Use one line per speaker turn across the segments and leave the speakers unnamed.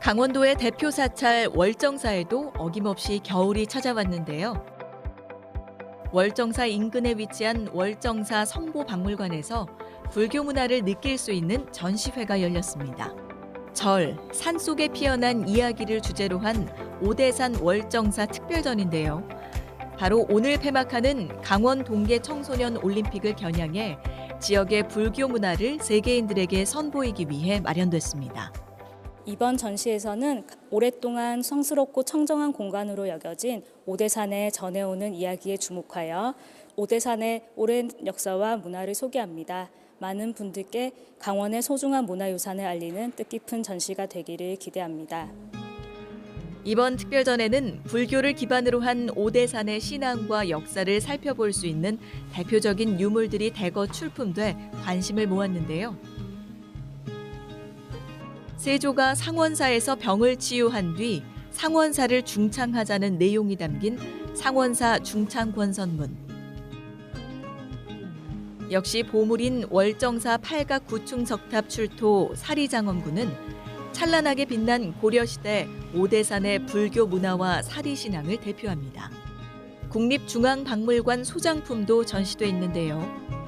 강원도의 대표 사찰 월정사에도 어김없이 겨울이 찾아왔는데요. 월정사 인근에 위치한 월정사 성보 박물관에서 불교 문화를 느낄 수 있는 전시회가 열렸습니다. 절, 산 속에 피어난 이야기를 주제로 한 오대산 월정사 특별전인데요. 바로 오늘 폐막하는 강원 동계 청소년 올림픽을 겨냥해 지역의 불교 문화를 세계인들에게 선보이기 위해 마련됐습니다.
이번 전시에서는 오랫동안 성스럽고 청정한 공간으로 여겨진 오대산의 전해오는 이야기에 주목하여 오대산의 오랜 역사와 문화를 소개합니다. 많은 분들께 강원의 소중한 문화유산을 알리는 뜻깊은 전시가 되기를 기대합니다.
이번 특별전에는 불교를 기반으로 한 오대산의 신앙과 역사를 살펴볼 수 있는 대표적인 유물들이 대거 출품돼 관심을 모았는데요. 세조가 상원사에서 병을 치유한 뒤 상원사를 중창하자는 내용이 담긴 상원사 중창권선문. 역시 보물인 월정사 팔각 구충 석탑 출토 사리장엄군은 찬란하게 빛난 고려시대 오대산의 불교 문화와 사리신앙을 대표합니다. 국립중앙박물관 소장품도 전시돼 있는데요.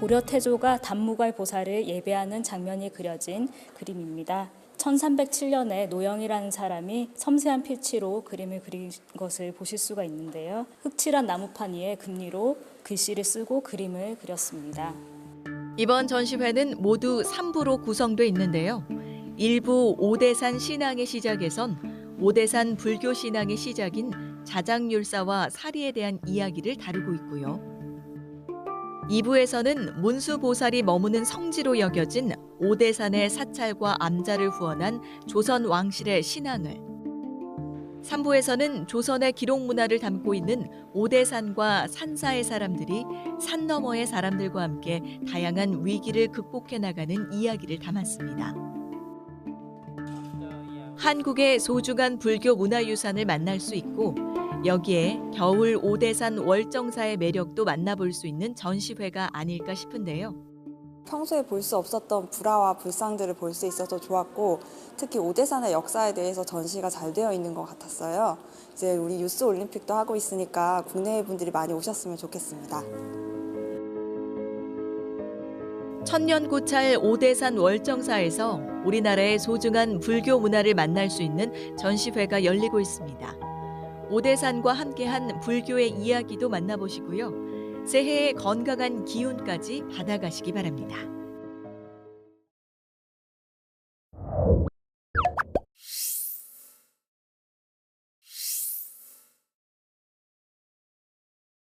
고려 태조가 단무갈 보살을 예배하는 장면이 그려진 그림입니다. 1307년에 노영이라는 사람이 섬세한 필치로 그림을 그린 것을 보실 수가 있는데요. 흑칠한 나무판 위에 금리로 글씨를 쓰고 그림을 그렸습니다.
이번 전시회는 모두 3부로 구성돼 있는데요. 일부 오대산 신앙의 시작에선 오대산 불교 신앙의 시작인 자장율사와 사리에 대한 이야기를 다루고 있고요. 2부에서는 문수보살이 머무는 성지로 여겨진 오대산의 사찰과 암자를 후원한 조선 왕실의 신앙을 3부에서는 조선의 기록 문화를 담고 있는 오대산과 산사의 사람들이 산 너머의 사람들과 함께 다양한 위기를 극복해 나가는 이야기를 담았습니다. 한국의 소중한 불교 문화유산을 만날 수 있고 여기에 겨울 오대산 월정사의 매력도 만나볼 수 있는 전시회가 아닐까 싶은데요.
평소에 볼 수 없었던 불화와 불상들을 볼 수 있어서 좋았고 특히 오대산의 역사에 대해서 전시가 잘 되어 있는 것 같았어요. 이제 우리 유스 올림픽도 하고 있으니까 국내 분들이 많이 오셨으면 좋겠습니다.
천년 고찰 오대산 월정사에서 우리나라의 소중한 불교 문화를 만날 수 있는 전시회가 열리고 있습니다. 오대산과 함께한 불교의 이야기도 만나보시고요. 새해의 건강한 기운까지 받아가시기 바랍니다.